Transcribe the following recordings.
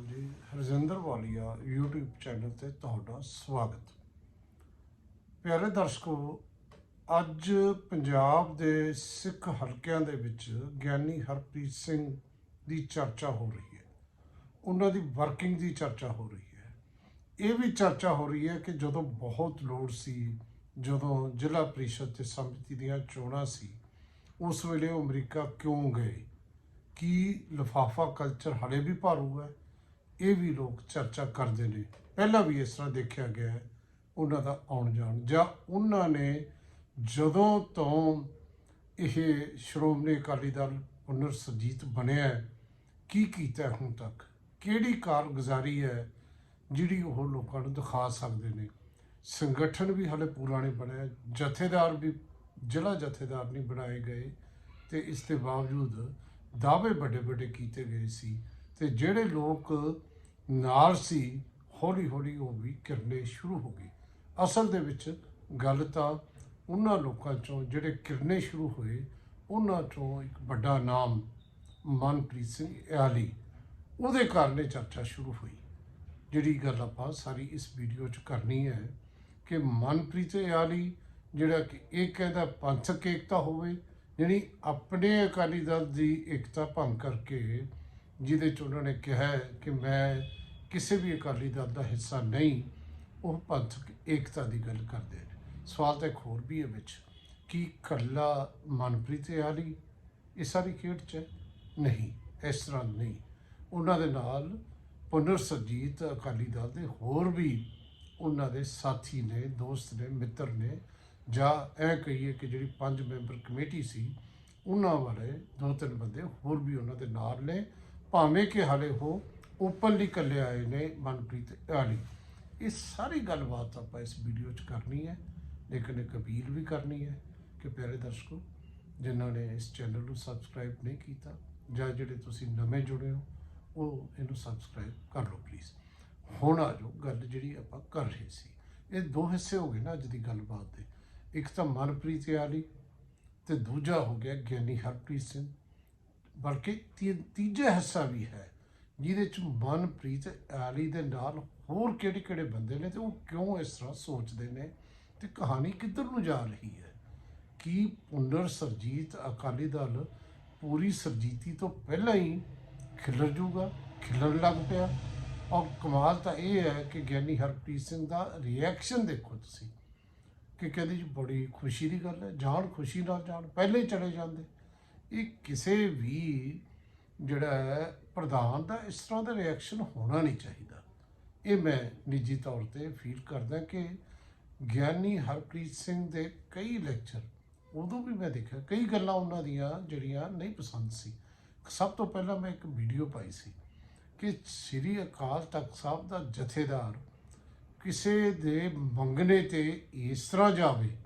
ਜੀ ਹਰਜਿੰਦਰ ਵਾਲੀਆ, YouTube channel ਤੇ ਤੁਹਾਡਾ ਸਵਾਗਤ। ਪਿਆਰੇ ਦਰਸ਼ਕੋ, ਅੱਜ ਪੰਜਾਬ ਦੇ ਸਿੱਖ ਹਲਕਿਆਂ ਦੇ ਵਿੱਚ ਗਿਆਨੀ ਹਰਪ੍ਰੀਤ ਸਿੰਘ ਦੀ ਚਰਚਾ ਹੋ ਰਹੀ ਹੈ। ਉਹਨਾਂ ਦੀ ਵਰਕਿੰਗ ਦੀ ਚਰਚਾ ਹੋ ਰਹੀ ਹੈ। ਇਹ ਵੀ ਚਰਚਾ ਹੋ ਰਹੀ ਹੈ ਕਿ ਜਦੋਂ ਬਹੁਤ ਲੋੜ ਸੀ, ਜਦੋਂ ਜ਼ਿਲ੍ਹਾ ਪ੍ਰੀਸ਼ਦ ਤੇ ਸਮਿਤੀ ਦੀਆਂ ਚੋਣਾਂ ਸੀ, ਉਸ ਵੇਲੇ ਉਹ ਅਮਰੀਕਾ ਕਿਉਂ ਗਏ? ਕੀ ਲਫਾਫਾ ਕਲਚਰ ਹਲੇ ਵੀ ਭਾਰੂ ਹੈ? ਇਹ ਵੀ ਲੋਕ ਚਰਚਾ ਕਰਦੇ ਨੇ। ਪਹਿਲਾਂ ਵੀ ਇਸ ਤਰ੍ਹਾਂ ਦੇਖਿਆ ਗਿਆ ਹੈ, ਉਹਨਾਂ ਦਾ ਆਉਣ ਜਾਣ। ਜਾਂ ਉਹਨਾਂ ਨੇ ਜਦੋਂ ਤੋਂ ਇਹ ਸ਼੍ਰੋਮਣੀ ਅਕਾਲੀ ਦਲ ਪੁਨਰ ਸਰਜੀਤ ਬਣਿਆ ਕੀ ਕੀਤਾ ਹੁਣ ਤੱਕ? ਕਿਹੜੀ ਕਾਰਗੁਜ਼ਾਰੀ ਹੈ ਜਿਹੜੀ ਉਹ ਲੋਕਾਂ ਨੂੰ ਦਿਖਾ ਸਕਦੇ ਨੇ? ਸੰਗਠਨ ਵੀ ਹਲੇ ਪੂਰਾ ਨਹੀਂ ਬਣਿਆ ਜਥੇਦਾਰ ਵੀ, ਜ਼ਿਲ੍ਹਾ ਜਥੇਦਾਰ ਨਹੀਂ ਬਣਾਏ ਗਏ ਤੇ ਇਸ ਦੇ ਬਾਵਜੂਦ ਦਾਅਵੇ ਵੱਡੇ ਵੱਡੇ ਕੀਤੇ ਗਏ ਸੀ ਤੇ ਜਿਹੜੇ ਲੋਕ ਨਾਲ ਸੀ ਹੌਲੀ ਹੌਲੀ ਉਹ ਵੀ ਕਿਰਨੇ ਸ਼ੁਰੂ ਹੋ ਗਏ। ਅਸਲ ਦੇ ਵਿੱਚ ਗੱਲ ਤਾਂ ਉਹਨਾਂ ਲੋਕਾਂ ਚੋਂ ਜਿਹੜੇ ਕਿਰਨੇ ਸ਼ੁਰੂ ਹੋਏ, ਉਹਨਾਂ ਚੋਂ ਇੱਕ ਵੱਡਾ ਨਾਮ ਮਨਪ੍ਰੀਤ ਸਿੰਘ ਇਆਲੀ ਉਹਦੇ ਕਾਰਨ ਇਹ ਚਰਚਾ ਸ਼ੁਰੂ ਹੋਈ। ਜਿਹੜੀ ਗੱਲ ਆਪਾਂ ਸਾਰੀ ਇਸ ਵੀਡੀਓ 'ਚ ਕਰਨੀ ਹੈ ਕਿ ਮਨਪ੍ਰੀਤ ਇਆਲੀ ਜਿਹੜਾ ਕਿ ਇਹ ਕਹਿੰਦਾ ਪੰਥਕ ਏਕਤਾ ਹੋਵੇ ਜਿਹੜੀ ਆਪਣੇ ਅਕਾਲੀ ਦਲ ਦੀ ਏਕਤਾ ਭੰਗ ਕਰਕੇ ਜਿਹਦੇ 'ਚ ਉਹਨਾਂ ਨੇ ਕਿਹਾ ਕਿ ਮੈਂ ਕਿਸੇ ਵੀ ਅਕਾਲੀ ਦਲ ਦਾ ਹਿੱਸਾ ਨਹੀਂ, ਉਹ ਪੰਥਕ ਏਕਤਾ ਦੀ ਗੱਲ ਕਰਦੇ ਨੇ। ਸਵਾਲ ਤਾਂ ਇੱਕ ਹੋਰ ਵੀ ਹੈ ਵਿੱਚ, ਕਿ ਕੱਲਾ ਮਨਪ੍ਰੀਤ ਇਆਲੀ ਇਹ ਸਾਰੀ ਖੇਡ 'ਚ ਹੈ? ਨਹੀਂ, ਇਸ ਤਰ੍ਹਾਂ ਨਹੀਂ। ਉਹਨਾਂ ਦੇ ਨਾਲ ਪੁਨਰ ਸਰਜੀਤ ਅਕਾਲੀ ਦਲ ਦੇ ਹੋਰ ਵੀ ਉਹਨਾਂ ਦੇ ਸਾਥੀ ਨੇ, ਦੋਸਤ ਨੇ, ਮਿੱਤਰ ਨੇ, ਜਾਂ ਇਹ ਕਹੀਏ ਕਿ ਜਿਹੜੀ ਪੰਜ ਮੈਂਬਰ ਕਮੇਟੀ ਸੀ, ਉਹਨਾਂ ਵਾਲੇ ਦੋ ਤਿੰਨ ਬੰਦੇ ਹੋਰ ਵੀ ਉਹਨਾਂ ਦੇ ਨਾਲ ਨੇ। ਭਾਵੇਂ ਕਿ ਹਾਲੇ ਉਹ ਓਪਨਲੀ ਇਕੱਲੇ ਆਏ ਨੇ ਮਨਪ੍ਰੀਤ ਆਲੀ ਇਹ ਸਾਰੀ ਗੱਲਬਾਤ ਆਪਾਂ ਇਸ ਵੀਡੀਓ 'ਚ ਕਰਨੀ ਹੈ। ਲੇਕਿਨ ਇੱਕ ਅਪੀਲ ਵੀ ਕਰਨੀ ਹੈ ਕਿ ਪਿਆਰੇ ਦਰਸ਼ਕੋ, ਜਿਨ੍ਹਾਂ ਨੇ ਇਸ ਚੈਨਲ ਨੂੰ ਸਬਸਕ੍ਰਾਈਬ ਨਹੀਂ ਕੀਤਾ ਜਾਂ ਜਿਹੜੇ ਤੁਸੀਂ ਨਵੇਂ ਜੁੜੇ ਹੋ, ਉਹ ਇਹਨੂੰ ਸਬਸਕ੍ਰਾਈਬ ਕਰ ਲਓ ਪਲੀਜ਼ ਹੁਣ ਆ ਜਾਓ ਗੱਲ ਜਿਹੜੀ ਆਪਾਂ ਕਰ ਰਹੇ ਸੀ। ਇਹ ਦੋ ਹਿੱਸੇ ਹੋ ਗਏ ਨਾ ਅੱਜ ਦੀ ਗੱਲਬਾਤ ਦੇ। ਇੱਕ ਤਾਂ ਮਨਪ੍ਰੀਤ ਆਲੀ ਤੇ ਦੂਜਾ ਹੋ ਗਿਆ ਗਿਆਨੀ ਹਰਪ੍ਰੀਤ ਸਿੰਘ। ਬਲਕਿ ਤੀ- ਤੀਜਾ ਹਿੱਸਾ ਵੀ ਹੈ ਜਿਹਦੇ ਚ ਮਨਪ੍ਰੀਤ ਐਲੀ ਦੇ ਨਾਲ ਹੋਰ ਕਿਹੜੇ ਕਿਹੜੇ ਬੰਦੇ ਨੇ ਤੇ ਉਹ ਕਿਉਂ ਇਸ ਤਰ੍ਹਾਂ ਸੋਚਦੇ ਨੇ ਤੇ ਕਹਾਣੀ ਕਿੱਧਰ ਨੂੰ ਜਾ ਰਹੀ ਹੈ? ਕੀ ਪੁਨਰ ਸਰਜੀਤ ਅਕਾਲੀ ਦਲ ਪੂਰੀ ਸਰਜੀਤੀ ਤੋਂ ਪਹਿਲਾਂ ਹੀ ਖਿਲਰ ਜੂਗਾ ਖਿਲਰਨ ਲੱਗ ਪਿਆ? ਔਰ ਕਮਾਲ ਤਾਂ ਇਹ ਹੈ ਕਿ ਗਿਆਨੀ ਹਰਪ੍ਰੀਤ ਸਿੰਘ ਦਾ ਰਿਐਕਸ਼ਨ ਦੇਖੋ ਤੁਸੀਂ। ਕਿ ਕਹਿੰਦੇ ਜੀ ਬੜੀ ਖੁਸ਼ੀ ਦੀ ਗੱਲ ਹੈ, ਜਾਣ ਖੁਸ਼ੀ ਨਾਲ ਜਾਣ, ਪਹਿਲੇ ਚਲੇ ਜਾਂਦੇ। ਇਹ ਕਿਸੇ ਵੀ ਜਿਹੜਾ ਹੈ ਪ੍ਰਧਾਨ ਦਾ ਇਸ ਤਰ੍ਹਾਂ ਦਾ ਰਿਐਕਸ਼ਨ ਹੋਣਾ ਨਹੀਂ ਚਾਹੀਦਾ। ਇਹ ਮੈਂ ਨਿੱਜੀ ਤੌਰ ਤੇ ਫੀਲ ਕਰਦਾ ਕਿ ਗਿਆਨੀ ਹਰਪ੍ਰੀਤ ਸਿੰਘ ਦੇ ਕਈ ਲੈਕਚਰ ਉਦੋਂ ਵੀ ਮੈਂ ਦੇਖਿਆ, ਕਈ ਗੱਲਾਂ ਉਹਨਾਂ ਦੀਆਂ ਜਿਹੜੀਆਂ ਨਹੀਂ ਪਸੰਦ ਸੀ। ਸਭ ਤੋਂ ਪਹਿਲਾਂ ਮੈਂ ਇੱਕ ਵੀਡੀਓ ਪਾਈ ਸੀ ਕਿ ਸ੍ਰੀ ਅਕਾਲ ਤਖਤ ਸਾਹਿਬ ਦਾ ਜਥੇਦਾਰ ਕਿਸੇ ਦੇ ਮੰਗਣੇ ਤੇ ਇਸ ਤਰ੍ਹਾਂ ਜਾਵੇ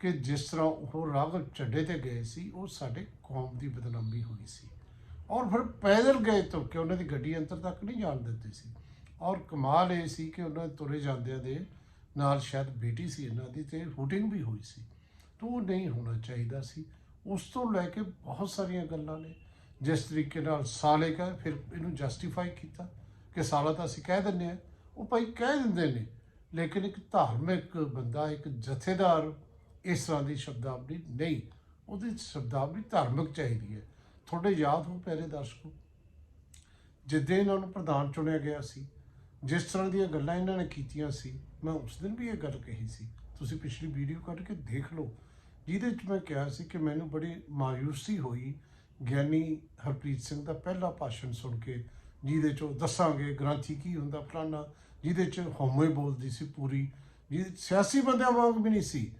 ਕਿ ਜਿਸ ਤਰ੍ਹਾਂ ਉਹ ਰਾਘਵ ਚੱਡੇ ਤੇ ਗਏ ਸੀ, ਉਹ ਸਾਡੇ ਕੌਮ ਦੀ ਬਦਨਾਮੀ ਹੋਈ ਸੀ। ਔਰ ਫਿਰ ਪੈਦਲ ਗਏ ਤੁਰ ਕੇ ਉਹਨਾਂ ਦੀ ਗੱਡੀ ਅੰਦਰ ਤੱਕ ਨਹੀਂ ਜਾਣ ਦਿੱਤੀ ਸੀ। ਔਰ ਕਮਾਲ ਇਹ ਸੀ ਕਿ ਉਹਨਾਂ ਤੁਰੇ ਜਾਂਦਿਆਂ ਦੇ ਨਾਲ ਸ਼ਾਇਦ ਬੇਟੀ ਸੀ ਇਹਨਾਂ ਦੀ ਤੇ ਸ਼ੂਟਿੰਗ ਵੀ ਹੋਈ ਸੀ। ਤਾਂ ਉਹ ਨਹੀਂ ਹੋਣਾ ਚਾਹੀਦਾ ਸੀ। ਉਸ ਤੋਂ ਲੈ ਕੇ ਬਹੁਤ ਸਾਰੀਆਂ ਗੱਲਾਂ ਨੇ। ਜਿਸ ਤਰੀਕੇ ਨਾਲ ਸਾਲੇ ਕਾ ਫਿਰ ਇਹਨੂੰ ਜਸਟੀਫਾਈ ਕੀਤਾ ਕਿ ਸਾਲਾ ਤਾਂ ਅਸੀਂ ਕਹਿ ਦਿੰਦੇ ਆ ਉਹ ਭਾਈ ਕਹਿ ਦਿੰਦੇ ਨੇ, ਲੇਕਿਨ ਇੱਕ ਧਾਰਮਿਕ ਬੰਦਾ, ਇੱਕ ਜਥੇਦਾਰ ਇਸ ਤਰ੍ਹਾਂ ਦੀ ਸ਼ਬਦਾਵਲੀ ਨਹੀਂ, ਉਹਦੀ ਸ਼ਬਦਾਵਲੀ ਧਾਰਮਿਕ ਚਾਹੀਦੀ ਹੈ। ਤੁਹਾਡੇ ਯਾਦ ਹੋ ਪਹਿਲੇ ਦਰਸ਼ਕੋ, ਜਿੱਦੇ ਇਹਨਾਂ ਨੂੰ ਪ੍ਰਧਾਨ ਚੁਣਿਆ ਗਿਆ ਸੀ, ਜਿਸ ਤਰ੍ਹਾਂ ਦੀਆਂ ਗੱਲਾਂ ਇਹਨਾਂ ਨੇ ਕੀਤੀਆਂ ਸੀ, ਮੈਂ ਉਸ ਦਿਨ ਵੀ ਇਹ ਗੱਲ ਕਹੀ ਸੀ। ਤੁਸੀਂ ਪਿਛਲੀ ਵੀਡੀਓ ਕੱਢ ਕੇ ਦੇਖ ਲਓ, ਜਿਹਦੇ ਵਿੱਚ ਮੈਂ ਕਿਹਾ ਸੀ ਕਿ ਮੈਨੂੰ ਬੜੀ ਮਾਯੂਸੀ ਹੋਈ ਗਿਆਨੀ ਹਰਪ੍ਰੀਤ ਸਿੰਘ ਦਾ ਪਹਿਲਾ ਭਾਸ਼ਣ ਸੁਣ ਕੇ, ਜਿਹਦੇ ਚ ਉਹ ਦੱਸਾਂਗੇ ਗ੍ਰੰਥੀ ਕੀ ਹੁੰਦਾ ਫਲਾਣਾ ਜਿਹਦੇ ਚ ਹਉਮੈ ਬੋਲਦੀ ਸੀ ਪੂਰੀ, ਜਿਹਦੇ ਸਿਆਸੀ ਬੰਦਿਆਂ ਵਾਂਗ ਵੀ ਨਹੀਂ ਸੀ।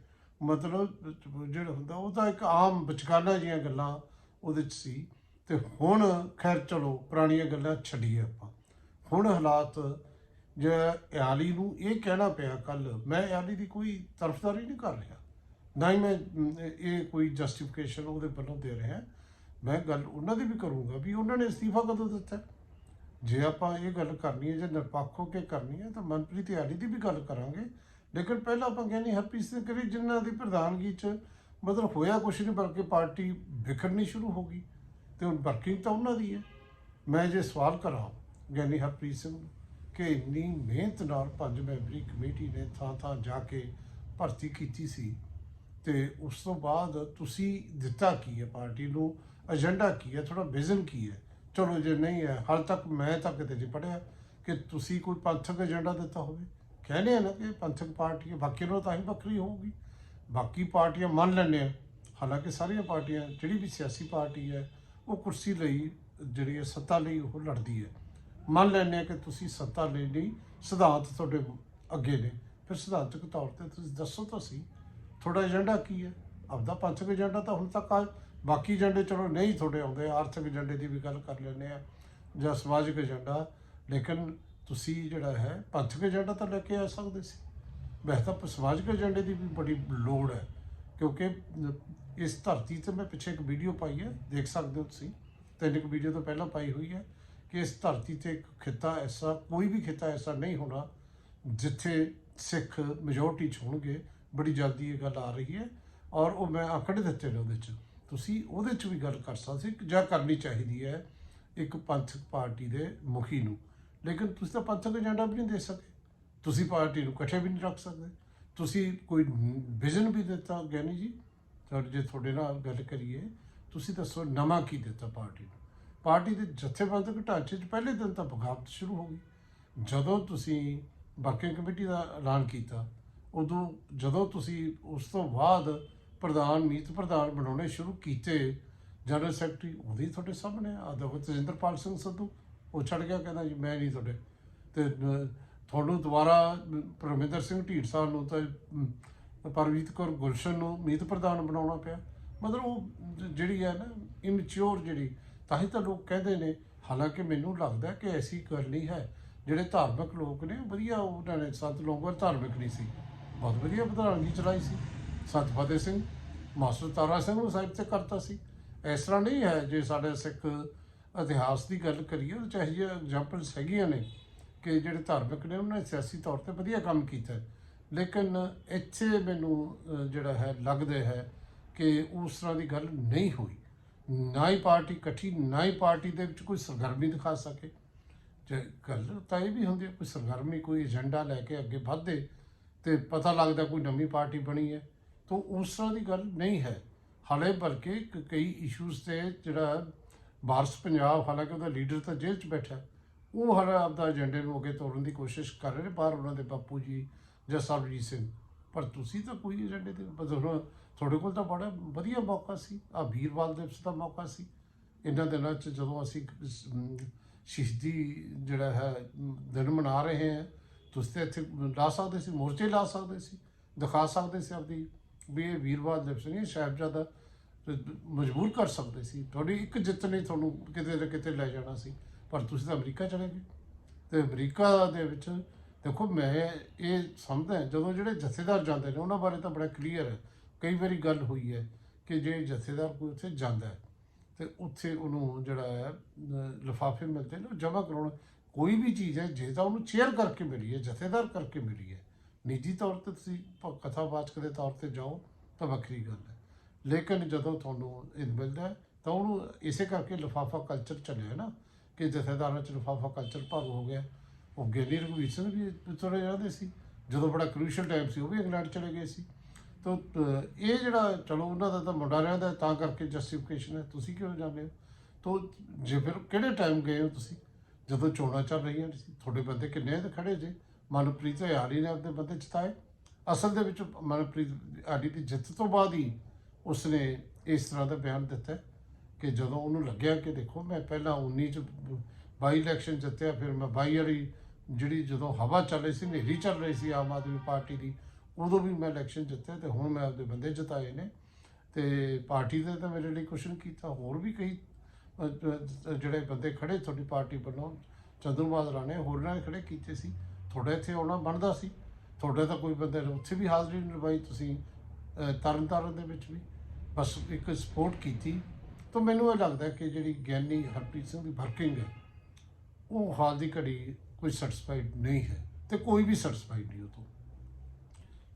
ਮਤਲਬ ਜਿਹੜਾ ਹੁੰਦਾ ਉਹ ਤਾਂ ਇੱਕ ਆਮ ਬਚਕਾਨਾ ਜੀਆਂ ਗੱਲਾਂ ਉਹਦੇ ਚ ਸੀ। ਤੇ ਹੁਣ ਖੈਰ ਚਲੋ, ਪੁਰਾਣੀਆਂ ਗੱਲਾਂ ਛੱਡੀਏ ਆਪਾਂ। ਹੁਣ ਹਾਲਾਤ ਜੇ ਇਆਲੀ ਨੂੰ ਇਹ ਕਹਿਣਾ ਪਿਆ ਕੱਲ ਮੈਂ ਇਆਲੀ ਦੀ ਕੋਈ ਤਰਫਦਾਰੀ ਨਹੀਂ ਕਰ ਰਿਹਾ। ਨਾ ਹੀ ਮੈਂ ਇਹ ਕੋਈ ਜਸਟੀਫਿਕੇਸ਼ਨ ਉਹਦੇ ਵੱਲੋਂ ਦੇ ਰਿਹਾ। ਮੈਂ ਗੱਲ ਉਹਨਾਂ ਦੀ ਵੀ ਕਰੂੰਗਾ ਵੀ ਉਹਨਾਂ ਨੇ ਅਸਤੀਫਾ ਕਦੋਂ ਦਿੱਤਾ? ਜੇ ਆਪਾਂ ਇਹ ਗੱਲ ਕਰਨੀ ਹੈ, ਜੇ ਨਿਰਪੱਖ ਹੋ ਕੇ ਕਰਨੀ ਹੈ, ਤਾਂ ਮਨਪ੍ਰੀਤ ਇਆਲੀ ਦੀ ਵੀ ਗੱਲ ਕਰਾਂਗੇ। ਲੇਕਿਨ ਪਹਿਲਾਂ ਆਪਾਂ ਕਹਿੰਦੇ ਹਰਪ੍ਰੀਤ ਸਿੰਘ ਕਰੀ ਜਿਨ੍ਹਾਂ ਦੀ ਪ੍ਰਧਾਨਗੀ 'ਚ ਮਤਲਬ ਹੋਇਆ ਕੁਛ ਨਹੀਂ, ਬਲਕਿ ਪਾਰਟੀ ਵਿਖਰਨੀ ਸ਼ੁਰੂ ਹੋ ਗਈ ਤੇ ਹੁਣ ਵਰਕਿੰਗ ਤਾਂ ਉਹਨਾਂ ਦੀ ਹੈ। ਮੈਂ ਜੇ ਸਵਾਲ ਕਰਾਂ ਗਿਆਨੀ ਹਰਪ੍ਰੀਤ ਸਿੰਘ ਨੂੰ ਕਿ ਇੰਨੀ ਮਿਹਨਤ ਨਾਲ ਪੰਜ ਮੈਂਬਰੀ ਕਮੇਟੀ ਨੇ ਥਾਂ ਥਾਂ ਜਾ ਕੇ ਭਰਤੀ ਕੀਤੀ ਸੀ ਤੇ ਉਸ ਤੋਂ ਬਾਅਦ ਤੁਸੀਂ ਦਿੱਤਾ ਕੀ ਹੈ? ਪਾਰਟੀ ਨੂੰ ਏਜੰਡਾ ਕੀ ਹੈ? ਥੋੜਾ ਵਿਜ਼ਨ ਕੀ ਹੈ? ਚਲੋ ਜੇ ਨਹੀਂ ਹੈ, ਹਾਲ ਤੱਕ ਮੈਂ ਤਾਂ ਕਿਤੇ ਨਹੀਂ ਪੜਿਆ ਕਿ ਤੁਸੀਂ ਕੋਈ ਪੰਥਕ ਏਜੰਡਾ ਦਿੱਤਾ ਹੋਵੇ। ਕਹਿੰਦੇ ਆ ਨਾ ਕਿ ਪੰਥਕ ਪਾਰਟੀ ਹੈ, ਬਾਕੀ ਨਾਲੋਂ ਤਾਂ ਹੀ ਵੱਖਰੀ ਹੋਊਗੀ। ਬਾਕੀ ਪਾਰਟੀਆਂ ਮੰਨ ਲੈਂਦੇ ਆ। ਹਾਲਾਂਕਿ ਸਾਰੀਆਂ ਪਾਰਟੀਆਂ, ਜਿਹੜੀ ਵੀ ਸਿਆਸੀ ਪਾਰਟੀ ਹੈ, ਉਹ ਕੁਰਸੀ ਲਈ, ਜਿਹੜੀ ਹੈ, ਸੱਤਾ ਲਈ ਉਹ ਲੜਦੀ ਹੈ। ਮੰਨ ਲੈਂਦੇ ਆ ਕਿ ਤੁਸੀਂ ਸੱਤਾ ਲਈ ਨਹੀਂ, ਸਿਧਾਂਤ ਤੁਹਾਡੇ ਅੱਗੇ ਨੇ। ਫਿਰ ਸਿਧਾਂਤਕ ਤੌਰ ਤੇ ਤੁਸੀਂ ਦੱਸੋ ਤਾਂ ਸਹੀ, ਤੁਹਾਡਾ ਏਜੰਡਾ ਕੀ ਹੈ? ਆਪਦਾ ਪੰਥਕ ਏਜੰਡਾ ਤਾਂ ਹੁਣ ਤੱਕ ਆ, ਬਾਕੀ ਏਜੰਡੇ ਚਲੋ ਨਹੀਂ ਤੁਹਾਡੇ ਆਉਂਦੇ, ਆਰਥਿਕ ਏਜੰਡੇ ਦੀ ਵੀ ਗੱਲ ਕਰ ਲੈਂਦੇ ਆ, ਜਾਂ ਸਮਾਜਿਕ ਏਜੰਡਾ। ਲੇਕਿਨ ਤੁਸੀਂ ਜਿਹੜਾ ਹੈ, ਪੰਥਕ ਏਜੰਡਾ ਤਾਂ ਲੈ ਕੇ ਆ ਸਕਦੇ ਸੀ। ਵੈਸੇ ਤਾਂ ਸਮਾਜਿਕ ਏਜੰਡੇ ਦੀ ਵੀ ਬੜੀ ਲੋੜ ਹੈ, ਕਿਉਂਕਿ ਇਸ ਧਰਤੀ ਤੇ ਮੈਂ ਪਿੱਛੇ ਇੱਕ ਵੀਡੀਓ ਪਾਈ ਹੈ, ਦੇਖ ਸਕਦੇ ਹੋ ਤੁਸੀਂ। ਤਿੰਨ ਇੱਕ ਵੀਡੀਓ ਤੋਂ ਪਹਿਲਾਂ ਪਾਈ ਹੋਈ ਹੈ ਕਿ ਇਸ ਧਰਤੀ ਤੇ ਇੱਕ ਖਿੱਤਾ ਐਸਾ, ਕੋਈ ਵੀ ਖਿੱਤਾ ਐਸਾ ਨਹੀਂ ਹੋਣਾ, ਜਿੱਥੇ ਸਿੱਖ ਮੈਜੋਰਟੀ ਚ ਹੋਣਗੇ, ਬੜੀ ਜਲਦੀ ਇਹ ਗੱਲ ਆ ਰਹੀ ਹੈ, ਔਰ ਉਹ ਮੈਂ ਆંકੜੇ ਦਿੱਤੇ ਨੇ ਉਹਦੇ ਚ। ਤੁਸੀਂ ਉਹਦੇ ਚ ਵੀ ਗੱਲ ਕਰ ਸਕਦੇ ਸੀ ਜਾਂ ਕਰਨੀ ਚਾਹੀਦੀ ਹੈ ਇੱਕ ਪੰਥਕ ਪਾਰਟੀ ਦੇ ਮੁਖੀ ਨੂੰ। ਲੇਕਿਨ ਤੁਸੀਂ ਤਾਂ ਪੰਥਕ ਏਜੰਡਾ ਵੀ ਨਹੀਂ ਦੇ ਸਕਦੇ ਤੁਸੀਂ ਪਾਰਟੀ ਨੂੰ ਇਕੱਠੇ ਵੀ ਨਹੀਂ ਰੱਖ ਸਕਦੇ। ਤੁਸੀਂ ਕੋਈ ਵਿਜ਼ਨ ਵੀ ਦਿੱਤਾ, ਗਿਆਨੀ ਜੀ ਤਾਂ ਜੇ ਤੁਹਾਡੇ ਨਾਲ ਗੱਲ ਕਰੀਏ, ਤੁਸੀਂ ਦੱਸੋ ਨਵਾਂ ਕੀ ਦਿੱਤਾ ਪਾਰਟੀ ਨੂੰ? ਪਾਰਟੀ ਦੇ ਜਥੇਬੰਦਕ ਢਾਂਚੇ 'ਚ ਪਹਿਲੇ ਦਿਨ ਤਾਂ ਬਗਾਵਤ ਸ਼ੁਰੂ ਹੋ ਗਈ। ਜਦੋਂ ਤੁਸੀਂ ਵਰਕਿੰਗ ਕਮੇਟੀ ਦਾ ਐਲਾਨ ਕੀਤਾ, ਉਦੋਂ ਜਦੋਂ ਤੁਸੀਂ ਉਸ ਤੋਂ ਬਾਅਦ ਪ੍ਰਧਾਨ, ਮੀਤ ਪ੍ਰਧਾਨ ਬਣਾਉਣੇ ਸ਼ੁਰੂ ਕੀਤੇ, ਜਨਰਲ ਸੈਕਟਰੀ ਉਹਦੀ ਤੁਹਾਡੇ ਸਾਹਮਣੇ ਆ। ਦੇਖੋ ਤੇਜਿੰਦਰਪਾਲ ਸਿੰਘ ਸੰਧੂ, ਉਹ ਛੱਡ ਗਿਆ ਕਹਿੰਦਾ ਜੀ, ਮੈਂ ਨਹੀਂ ਤੁਹਾਡੇ। ਤੇ ਤੁਹਾਨੂੰ ਦੁਬਾਰਾ ਪਰਮਿੰਦਰ ਸਿੰਘ ਢੀਂਡਸਾ ਨੂੰ ਤਾਂ ਅਮ, ਕੌਰ ਗੁਲਸ਼ਨ ਨੂੰ ਮੀਤ ਪ੍ਰਧਾਨ ਬਣਾਉਣਾ ਪਿਆ। ਮਤਲਬ ਉਹ ਜਿਹੜੀ ਹੈ ਨਾ ਇਮਚਿਓਰ ਜਿਹੜੀ ਤਾਂ ਹੀ ਤਾਂ ਲੋਕ ਕਹਿੰਦੇ ਨੇ ਹਾਲਾਂਕਿ ਮੈਨੂੰ ਲੱਗਦਾ ਕਿ ਐਸੀ ਗੱਲ ਨਹੀਂ ਹੈ। ਜਿਹੜੇ ਧਾਰਮਿਕ ਲੋਕ ਨੇ ਵਧੀਆ ਉਹਨਾਂ ਨੇ ਸੰਤ ਲੋਕਾਂ ਧਾਰਮਿਕ ਨਹੀਂ ਸੀ। ਬਹੁਤ ਵਧੀਆ ਪ੍ਰਧਾਨਗੀ ਚਲਾਈ ਸੀ। ਸੰਤ ਫਤਿਹ ਸਿੰਘ ਮਾਸਟਰ ਤਾਰਾ ਸਿੰਘ ਨੂੰ ਸਾਹਿਬ ਤੇ ਕਰਤਾ ਸੀ। ਇਸ ਤਰ੍ਹਾਂ ਨਹੀਂ ਹੈ ਜੇ ਸਾਡੇ ਸਿੱਖ ਇਤਿਹਾਸ ਦੀ ਗੱਲ ਕਰੀਏ ਉਹ ਚਾਹੇ ਜਿਹੇ ਐਗਜ਼ਾਮਪਲਸ ਹੈਗੀਆਂ ਨੇ। ਕਿ ਜਿਹੜੇ ਧਾਰਮਿਕ ਨੇ, ਉਹਨਾਂ ਨੇ ਸਿਆਸੀ ਤੌਰ ਤੇ ਵਧੀਆ ਕੰਮ ਕੀਤਾ। ਲੇਕਿਨ ਇੱਥੇ ਮੈਨੂੰ ਜਿਹੜਾ ਹੈ, ਲੱਗਦਾ ਹੈ ਕਿ ਉਸ ਤਰ੍ਹਾਂ ਦੀ ਗੱਲ ਨਹੀਂ ਹੋਈ। ਨਾ ਹੀ ਪਾਰਟੀ ਇਕੱਠੀ, ਨਾ ਹੀ ਪਾਰਟੀ ਦੇ ਵਿੱਚ ਕੋਈ ਸਰਗਰਮੀ ਦਿਖਾ ਸਕੇ। ਜੇ ਗੱਲ ਤਾਂ ਇਹ ਵੀ ਹੁੰਦੀ ਹੈ, ਕੋਈ ਸਰਗਰਮੀ, ਕੋਈ ਏਜੰਡਾ ਲੈ ਕੇ ਅੱਗੇ ਵਧਦੇ ਤੇ ਪਤਾ ਲੱਗਦਾ ਕੋਈ ਨਵੀਂ ਪਾਰਟੀ ਬਣੀ ਹੈ, ਤਾਂ ਉਸ ਤਰ੍ਹਾਂ ਦੀ ਗੱਲ ਨਹੀਂ ਹੈ। ਹਾਲੇ ਬਲਕਿ ਕ- ਕਈ ਇਸ਼ੂਜ਼ ਤੇ ਜਿਹੜਾ ਵਾਰਸ ਪੰਜਾਬ, ਹਾਲਾਂਕਿ ਉਹਦਾ ਲੀਡਰ ਤਾਂ ਜੇਲ੍ਹ 'ਚ ਬੈਠਾ। ਉਹ ਹਰ ਆਪਦਾ ਏਜੰਡੇ ਨੂੰ ਅੱਗੇ ਤੋੜਨ ਦੀ ਕੋਸ਼ਿਸ਼ ਕਰ ਰਹੇ ਨੇ, ਬਾਹਰ ਉਹਨਾਂ ਦੇ ਬਾਪੂ ਜੀ ਜਾਂ ਸਰਬਜੀਤ ਸਿੰਘ। ਪਰ ਤੁਸੀਂ ਤਾਂ ਕੋਈ ਏਜੰਡੇ ਦੇ ਬਦਲ ਤੁਹਾਡੇ ਕੋਲ ਤਾਂ ਬੜਾ ਵਧੀਆ ਮੌਕਾ ਸੀ। ਆ ਵੀਰਵਾਲ ਦਿਵਸ ਦਾ ਮੌਕਾ ਸੀ। ਇਹਨਾਂ ਦਿਨਾਂ 'ਚ ਜਦੋਂ ਅਸੀਂ ਸ਼ਹੀਦੀ ਜਿਹੜਾ ਹੈ ਦਿਨ ਮਨਾ ਰਹੇ ਹਾਂ, ਤੁਸੀਂ ਤਾਂ ਇੱਥੇ ਲਾ ਸਕਦੇ ਸੀ, ਮੋਰਚੇ ਲਾ ਸਕਦੇ ਸੀ, ਦਿਖਾ ਸਕਦੇ ਸੀ ਆਪਦੀ ਵੀ ਇਹ ਵੀਰਵਾਲ ਦਿਵਸ ਨਹੀਂ, ਸਾਹਿਬਜ਼ਾਦਾ ਮਜਬੂਰ ਕਰ ਸਕਦੇ ਸੀ। ਤੁਹਾਡੀ ਇੱਕ ਜਿੱਤ ਨੇ ਤੁਹਾਨੂੰ ਕਿਤੇ ਨਾ ਕਿਤੇ ਲੈ ਜਾਣਾ ਸੀ। ਪਰ ਤੁਸੀਂ ਤਾਂ ਅਮਰੀਕਾ ਚਲੇ ਗਏ। ਤੇ ਅਮਰੀਕਾ ਦੇ ਵਿੱਚ ਦੇਖੋ, ਮੈਂ ਇਹ ਸਮਝਦਾ ਜਦੋਂ ਜਿਹੜੇ ਜਥੇਦਾਰ ਜਾਂਦੇ ਨੇ, ਉਹਨਾਂ ਬਾਰੇ ਤਾਂ ਬੜਾ ਕਲੀਅਰ ਹੈ। ਕਈ ਵਾਰੀ ਗੱਲ ਹੋਈ ਹੈ ਕਿ ਜੇ ਜਥੇਦਾਰ ਕੋਈ ਉੱਥੇ ਜਾਂਦਾ ਹੈ, ਤੇ ਉੱਥੇ ਉਹਨੂੰ ਜਿਹੜਾ ਹੈ ਲਿਫਾਫੇ ਮਿਲਦੇ ਨੇ ਜਮ੍ਹਾਂ ਕਰਾਉਣ। ਕੋਈ ਵੀ ਚੀਜ਼ ਹੈ, ਜੇ ਤਾਂ ਉਹਨੂੰ ਚੇਅਰ ਕਰਕੇ ਮਿਲੀ ਹੈ, ਜਥੇਦਾਰ ਕਰਕੇ ਮਿਲੀ ਹੈ। ਨਿੱਜੀ ਤੌਰ ਤੇ ਤੁਸੀਂ ਕਥਾਵਾਚਕ ਦੇ ਤੌਰ ਤੇ ਜਾਓ, ਤਾਂ ਵੱਖਰੀ ਗੱਲ ਹੈ। ਲੇਕਿਨ ਜਦੋਂ ਤੁਹਾਨੂੰ ਇਹ ਮਿਲਦਾ ਤਾਂ ਉਹਨੂੰ ਇਸੇ ਕਰਕੇ ਲਿਫਾਫਾ ਕਲਚਰ ਚੱਲਿਆ ਨਾ। ਕਿ ਜਥੇਦਾਰਾਂ ਚ ਲਿਫਾਫਾ ਕਲਚਰ ਭਾਰੂ ਹੋ ਗਿਆ। ਉਹ ਗੇਲੀ ਰਘਵੀਰ ਸਿੰਘ ਵੀ ਤੁਰੇ ਜਾਂਦੇ ਸੀ। ਜਦੋਂ ਬੜਾ ਕ੍ਰੂਸ਼ਲ ਟਾਈਮ ਸੀ, ਉਹ ਵੀ ਇੰਗਲੈਂਡ ਚਲੇ ਗਏ ਸੀ। ਤਾਂ ਇਹ ਜਿਹੜਾ, ਚਲੋ, ਉਹਨਾਂ ਦਾ ਤਾਂ ਮੁੰਡਾ ਰਹਿੰਦਾ ਤਾਂ ਕਰਕੇ ਜਸਟੀਫਿਕੇਸ਼ਨ ਹੈ। ਤੁਸੀਂ ਕਿਉਂ ਜਾਂਦੇ ਹੋ? ਤਾਂ, ਜੇ ਫਿਰ ਕਿਹੜੇ ਟਾਈਮ ਗਏ ਹੋ ਤੁਸੀਂ? ਜਦੋਂ ਚੋਣਾਂ ਚੱਲ ਰਹੀਆਂ ਸੀ, ਤੁਹਾਡੇ ਬੰਦੇ ਕਿੰਨੇ ਤੇ ਖੜੇ ਜੇ? ਮਨਪ੍ਰੀਤ ਹਰਿਆਲੀ ਨੇ ਆਪਣੇ ਬੰਦੇ ਜਿਤਾਏ। ਅਸਲ ਦੇ ਵਿੱਚ ਮਨਪ੍ਰੀਤ ਆਡੀ ਦੀ ਜਿੱਤ ਤੋਂ ਬਾਅਦ ਹੀ ਉਸਨੇ ਇਸ ਤਰ੍ਹਾਂ ਦਾ ਬਿਆਨ ਦਿੱਤਾ ਕਿ ਜਦੋਂ ਉਹਨੂੰ ਲੱਗਿਆ ਕਿ ਦੇਖੋ ਮੈਂ ਪਹਿਲਾਂ 19 ਚ ਬਾਈ ਇਲੈਕਸ਼ਨ ਜਿੱਤਿਆ ਫਿਰ ਮੈਂ ਬਾਈ ਵਾਲੀ ਜਿਹੜੀ ਜਦੋਂ ਹਵਾ ਚੱਲ ਰਹੀ ਸੀ ਹਨੇਰੀ ਚੱਲ ਰਹੀ ਸੀ ਆਮ ਆਦਮੀ ਪਾਰਟੀ ਦੀ ਉਦੋਂ ਵੀ ਮੈਂ ਇਲੈਕਸ਼ਨ ਜਿੱਤਿਆ ਤੇ ਹੁਣ ਮੈਂ ਆਪਦੇ ਬੰਦੇ ਜਿਤਾਏ ਨੇ। ਤੇ ਪਾਰਟੀ ਦੇ ਤਾਂ ਮੇਰੇ ਲਈ ਕੁਛ ਨਹੀਂ ਕੀਤਾ ਹੋਰ ਵੀ ਕਈ ਜਿਹੜੇ ਬੰਦੇ ਖੜੇ ਤੁਹਾਡੀ ਪਾਰਟੀ ਵੱਲੋਂ ਚੰਦੂ ਮਾਜਰਾ ਹੋਰਨਾਂ ਨੇ ਖੜੇ ਕੀਤੇ ਸੀ ਤੁਹਾਡੇ ਇੱਥੇ ਆਉਣਾ ਬਣਦਾ ਸੀ। ਤੁਹਾਡੇ ਤਾਂ ਕੋਈ ਬੰਦੇ ਉੱਥੇ ਵੀ ਹਾਜ਼ਰੀ ਨਿਭਾਈ ਤੁਸੀਂ ਅ, ਤਰਨ ਤਾਰਨ ਦੇ ਵਿੱਚ ਵੀ ਬਸ ਇੱਕ ਸਪੋਰਟ ਕੀਤੀ। ਤਾਂ ਮੈਨੂੰ ਇਹ ਲੱਗਦਾ ਕਿ ਜਿਹੜੀ ਗਿਆਨੀ ਹਰਪ੍ਰੀਤ ਸਿੰਘ ਦੀ ਵਰਕਿੰਗ ਹੈ, ਉਹ ਹਾਲ ਦੀ ਘੜੀ ਕੋਈ ਸੈਟੀਸਫਾਈਡ ਨਹੀਂ ਹੈ ਤੇ ਕੋਈ ਵੀ ਸੈਟੀਸਫਾਈਡ ਨਹੀਂ ਉਹ ਤੋਂ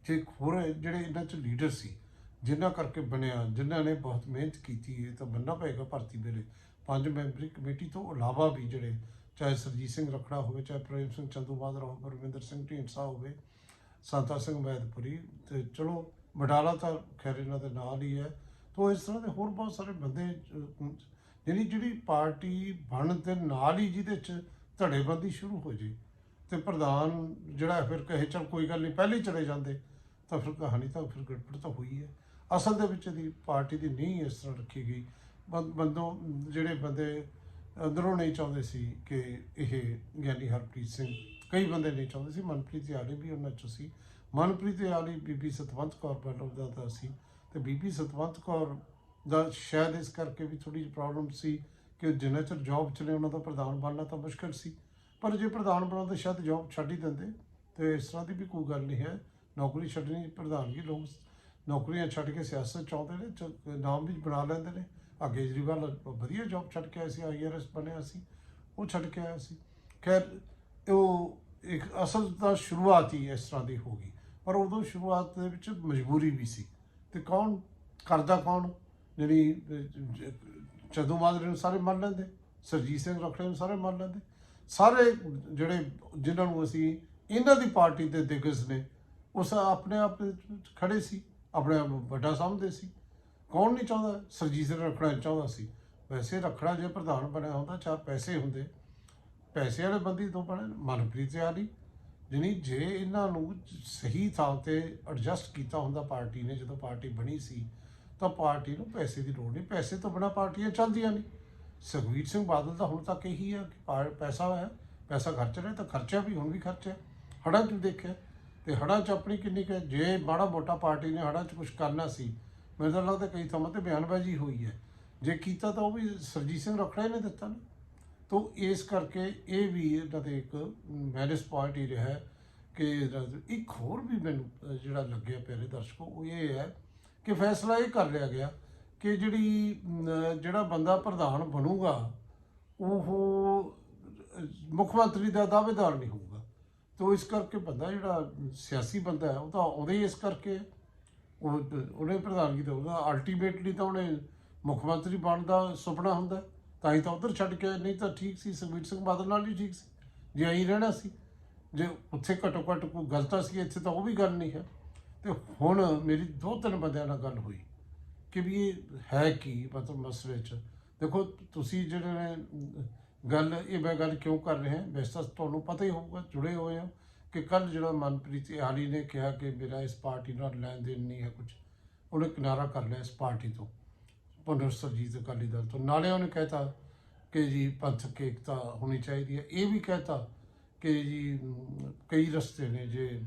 ਜੇ ਹੋਰ ਜਿਹੜੇ ਇਹਨਾਂ ਚ ਲੀਡਰ ਸੀ, ਜਿਨ੍ਹਾਂ ਕਰਕੇ ਬਣਿਆ, ਜਿਨ੍ਹਾਂ ਨੇ ਬਹੁਤ ਮਿਹਨਤ ਕੀਤੀ ਹੈ ਤਾਂ ਬੰਨਾ ਪਏਗਾ ਭਰਤੀ ਵੇਲੇ। ਪੰਜ ਮੈਂਬਰੀ ਕਮੇਟੀ ਤੋਂ ਇਲਾਵਾ ਵੀ ਜਿਹੜੇ, ਚਾਹੇ ਸਰਜੀਤ ਸਿੰਘ ਰਖੜਾ ਹੋਵੇ, ਚਾਹੇ ਪ੍ਰੇਮ ਸਿੰਘ ਚੰਦੂਮਾਜਰਾ ਹੋਵੇ ਪਰਵਿੰਦਰ ਸਿੰਘ ਢੀਂਡਸਾ ਹੋਵੇ, ਸੰਤਾ ਸਿੰਘ ਮੈਦਪੁਰੀ ਤੇ ਚਲੋ ਬਡਾਲਾ ਤਾਂ ਖੈਰ ਇਹਨਾਂ ਦੇ ਨਾਲ ਹੀ ਹੈ। ਤੋਂ ਇਸ ਤਰ੍ਹਾਂ ਦੇ ਹੋਰ ਬਹੁਤ ਸਾਰੇ ਬੰਦੇ ਅਹ, ਜਿਹੜੀ ਜਿਹੜੀ ਪਾਰਟੀ ਬਣਨ ਦੇ ਨਾਲ ਹੀ ਜਿਹਦੇ ਚ ਧੜੇਬੰਦੀ ਸ਼ੁਰੂ ਹੋ ਜੇ ਤੇ ਪ੍ਰਧਾਨ ਜਿਹੜਾ ਫਿਰ ਕਹੇ ਚਲ ਕੋਈ ਗੱਲ ਨਹੀਂ ਪਹਿਲੇ ਚਲੇ ਜਾਂਦੇ ਤਾਂ ਫਿਰ ਕਹਾਣੀ ਤਾਂ ਫਿਰ ਗੜਬੜ ਤਾਂ ਹੋਈ ਹੈ। ਅਸਲ ਦੇ ਵਿੱਚ ਦੀ ਪਾਰਟੀ ਦੀ ਨਹੀਂ ਇਸ ਤਰ੍ਹਾਂ ਰੱਖੀ ਗਈ। ਬੰ- ਬੰਦੋਂ ਜਿਹੜੇ ਬੰਦੇ ਅੰਦਰੋਂ ਨਹੀਂ ਚਾਹੁੰਦੇ ਸੀ ਕਿ ਇਹ ਗਿਆਨੀ ਹਰਪ੍ਰੀਤ ਸਿੰਘ ਕਈ ਬੰਦੇ ਨਹੀਂ ਚਾਹੁੰਦੇ ਸੀ। ਮਨਪ੍ਰੀਤ ਯਾਲੀ ਵੀ ਉਹਨਾਂ ਚੋਂ ਸੀ। ਮਨਪ੍ਰੀਤ ਯਾਲੀ ਬੀਬੀ ਸਤਵੰਤ ਕੌਰ ਵੱਲੋਂ ਦਾ ਤਾਂ ਸੀ। ਤੇ ਬੀਬੀ ਸਤਵੰਤ ਕੌਰ ਦਾ ਸ਼ਾਇਦ ਇਸ ਕਰਕੇ ਵੀ ਥੋੜੀ ਜਿਹੀ ਪ੍ਰੋਬਲਮ ਸੀ ਕਿ ਜਿੰਨਾ ਚਿਰ ਜੌਬ ਚ ਨੇ, ਉਹਨਾਂ ਦਾ ਪ੍ਰਧਾਨ ਬਣਨਾ ਤਾਂ ਮੁਸ਼ਕਲ ਸੀ। ਪਰ ਜੇ ਪ੍ਰਧਾਨ ਬਣਾਉਂਦੇ ਸ਼ਾਇਦ ਜੌਬ ਛੱਡ ਹੀ ਦਿੰਦੇ, ਤੇ ਇਸ ਤਰ੍ਹਾਂ ਦੀ ਵੀ ਕੋਈ ਗੱਲ ਨਹੀਂ ਹੈ। ਨੌਕਰੀ ਛੱਡਣੀ ਪ੍ਰਧਾਨਗੀ ਲੋਕ ਨੌਕਰੀਆਂ ਛੱਡ ਕੇ ਸਿਆਸਤ ਚ ਆਉਂਦੇ ਨੇ ਨਾਮ ਵੀ ਬਣਾ ਲੈਂਦੇ ਨੇ। ਆ ਕੇਜਰੀਵਾਲ ਵਧੀਆ ਜੌਬ ਛੱਡ ਕੇ ਆਇਆ ਸੀ ਆਈਆਰਐਸ ਬਣਿਆ ਸੀ, ਉਹ ਛੱਡ ਕੇ ਆਇਆ ਸੀ। ਖੈਰ, ਉਹ ਇੱਕ ਅਸਲ ਤਾਂ ਸ਼ੁਰੂਆਤ ਹੀ ਇਸ ਤਰ੍ਹਾਂ ਦੀ ਹੋ ਗਈ। ਪਰ ਉਦੋਂ ਸ਼ੁਰੂਆਤ ਦੇ ਵਿੱਚ ਮਜਬੂਰੀ ਵੀ ਸੀ। ਤੇ ਕੌਣ ਕਰਦਾ ਕੌਣ? ਜਿਹੜੀ ਚੰਦੂ ਮਾਜਰੇ ਨੂੰ ਸਾਰੇ ਮੰਨ ਲੈਂਦੇ, ਸਰਜੀਤ ਸਿੰਘ ਰਖੜੇ ਨੂੰ ਸਾਰੇ ਮੰਨ ਲੈਂਦੇ। ਸਾਰੇ ਜਿਹੜੇ, ਜਿਨ੍ਹਾਂ ਨੂੰ ਅਸੀਂ, ਇਹਨਾਂ ਦੀ ਪਾਰਟੀ ਦੇ ਦਿਗਜ ਨੇ ਉਸ ਆਪਣੇ ਆਪ ਦੇ ਖੜੇ ਸੀ, ਆਪਣੇ ਆਪ ਨੂੰ ਵੱਡਾ ਸਮਝਦੇ ਸੀ। ਕੌਣ ਨਹੀਂ ਚਾਹੁੰਦਾ? ਸਰਜੀਤ ਸਿੰਘ ਰਖੜਾ ਚਾਹੁੰਦਾ ਸੀ। ਵੈਸੇ ਰਖੜਾ ਜੇ ਪ੍ਰਧਾਨ ਬਣਿਆ ਹੁੰਦਾ ਚਾਰ ਪੈਸੇ ਹੁੰਦੇ। ਪੈਸੇ ਵਾਲੇ ਬੰਦੀ ਤੋਂ ਬਣੇ, ਮਨਪ੍ਰੀਤ ਯਾਰੀ ਜਿਹਨੀ ਜੇ ਇਹਨਾਂ ਨੂੰ ਸਹੀ ਥਾਂ ਤੇ ਐਡਜਸਟ ਕੀਤਾ ਹੁੰਦਾ ਪਾਰਟੀ ਨੇ, ਜਦੋਂ ਪਾਰਟੀ ਬਣੀ ਸੀ, ਤਾਂ ਪਾਰਟੀ ਨੂੰ ਪੈਸੇ ਦੀ ਲੋੜ ਨਹੀਂ। ਪੈਸੇ ਤੋਂ ਬਿਨਾ ਪਾਰਟੀਆਂ ਚੱਲਦੀਆਂ ਨਹੀਂ। ਸੁਖਬੀਰ ਸਿੰਘ ਬਾਦਲ ਦਾ ਹੁਣ ਤੱਕ ਇਹੀ ਹੈ ਕਿ ਪਾ- ਪੈਸਾ ਹੈ ਪੈਸਾ ਖਰਚ ਰਿਹਾ ਤਾਂ ਖਰਚਿਆ ਵੀ, ਹੁਣ ਵੀ ਖਰਚਿਆ। ਹੈ। ਹੜ੍ਹਾਂ 'ਚ ਵੀ ਦੇਖਿਆ। ਤੇ ਹੜ੍ਹਾਂ 'ਚ ਆਪਣੀ ਕਿੰਨੀ ਕੁ ਜੇ ਮਾੜਾ ਮੋਟਾ ਪਾਰਟੀ ਨੇ ਹੜ੍ਹਾਂ 'ਚ ਕੁਝ ਕਰਨਾ ਸੀ, ਮੈਨੂੰ ਤਾਂ ਲੱਗਦਾ ਕਈ ਥਾਵਾਂ ਤੇ ਬਿਆਨਬਾਜ਼ੀ ਹੋਈ ਹੈ। ਜੇ ਕੀਤਾ ਤਾਂ ਉਹ ਵੀ ਸਰਜੀਤ ਸਿੰਘ ਰਖੜਾ ਨੇ ਦਿੱਤਾ ਨਾ। ਤੋ ਇਸ ਕਰਕੇ ਇਹ ਵੀ ਇਹਨਾਂ ਦੇ ਇੱਕ ਮੈਨਸ ਪੁਆਇੰਟ ਹੀ ਰਿਹਾ ਕਿ ਇੱਕ ਹੋਰ ਵੀ ਮੈਨੂੰ ਜਿਹੜਾ ਲੱਗਿਆ ਪਿਆਰੇ ਦਰਸ਼ਕੋ, ਉਹ ਇਹ ਹੈ ਕਿ ਫੈਸਲਾ ਇਹ ਕਰ ਲਿਆ ਗਿਆ ਕਿ ਜਿਹੜੀ ਜਿਹੜਾ ਬੰਦਾ ਪ੍ਰਧਾਨ ਬਣੂਗਾ, ਉਹ ਮੁੱਖ ਮੰਤਰੀ ਦਾ ਦਾਅਵੇਦਾਰ ਨਹੀਂ ਹੋਊਗਾ। ਤੋ ਇਸ ਕਰਕੇ ਬੰਦਾ ਜਿਹੜਾ ਸਿਆਸੀ ਬੰਦਾ ਹੈ, ਉਹ ਤਾਂ ਆਉਂਦਾ ਹੀ ਇਸ ਕਰਕੇ ਉਹਨੇ ਪ੍ਰਧਾਨਗੀ ਦਾ ਉਹਦਾ ਅਲਟੀਮੇਟਲੀ ਤਾਂ ਉਹਨੇ ਮੁੱਖ ਮੰਤਰੀ ਬਣਨ ਦਾ ਸੁਪਨਾ ਹੁੰਦਾ ਤਾਂ ਹੀ ਤਾਂ ਉਧਰ ਛੱਡ ਕੇ ਆਏ, ਨਹੀਂ ਤਾਂ ਠੀਕ ਸੀ ਸੁਖਬੀਰ ਸਿੰਘ ਬਾਦਲ ਨਾਲ ਹੀ ਠੀਕ ਸੀ। ਜੇ ਆਈ ਰਹਿਣਾ ਸੀ ਜੇ ਉੱਥੇ ਘੱਟੋ ਘੱਟ ਕੋਈ ਗਲਤਾ ਸੀ ਇੱਥੇ ਤਾਂ ਉਹ ਵੀ ਗੱਲ ਨਹੀਂ ਹੈ। ਤੇ ਹੁਣ ਮੇਰੀ ਦੋ ਤਿੰਨ ਬੰਦਿਆਂ ਨਾਲ ਗੱਲ ਹੋਈ ਕਿ ਵੀ ਇਹ ਹੈ ਕੀ ਮਤਲਬ ਮਸਲੇ 'ਚ। ਦੇਖੋ ਤੁਸੀਂ ਜਿਹੜੇ ਨੇ ਗੱਲ ਇਹ ਮੈਂ ਗੱਲ ਕਿਉਂ ਕਰ ਰਿਹਾ? ਵੈਸੇ ਤਾਂ ਤੁਹਾਨੂੰ ਪਤਾ ਹੀ ਹੋਊਗਾ ਜੁੜੇ ਹੋਏ ਹੋ ਕਿ ਕੱਲ ਜਿਹੜਾ ਮਨਪ੍ਰੀਤ ਆਲੀ ਨੇ ਕਿਹਾ ਕਿ ਮੇਰਾ ਇਸ ਪਾਰਟੀ ਨਾਲ ਲੈਣ ਦੇਣ ਨਹੀਂ ਹੈ ਕੁਝ ਉਹਨੇ ਕਿਨਾਰਾ ਕਰ ਲਿਆ ਇਸ ਪਾਰਟੀ ਤੋਂ। ਪੁਨਰ ਸਰਜੀਤ ਅਕਾਲੀ ਦਲ ਤੋਂ। ਨਾਲੇ ਉਹਨੇ ਕਹਿਤਾ ਕਿ ਜੀ ਪੰਥਕ ਏਕਤਾ ਹੋਣੀ ਚਾਹੀਦੀ ਹੈ। ਇਹ ਵੀ ਕਹਿਤਾ ਕਿ ਜੀ, ਕਈ ਰਸਤੇ ਨੇ ਜੇ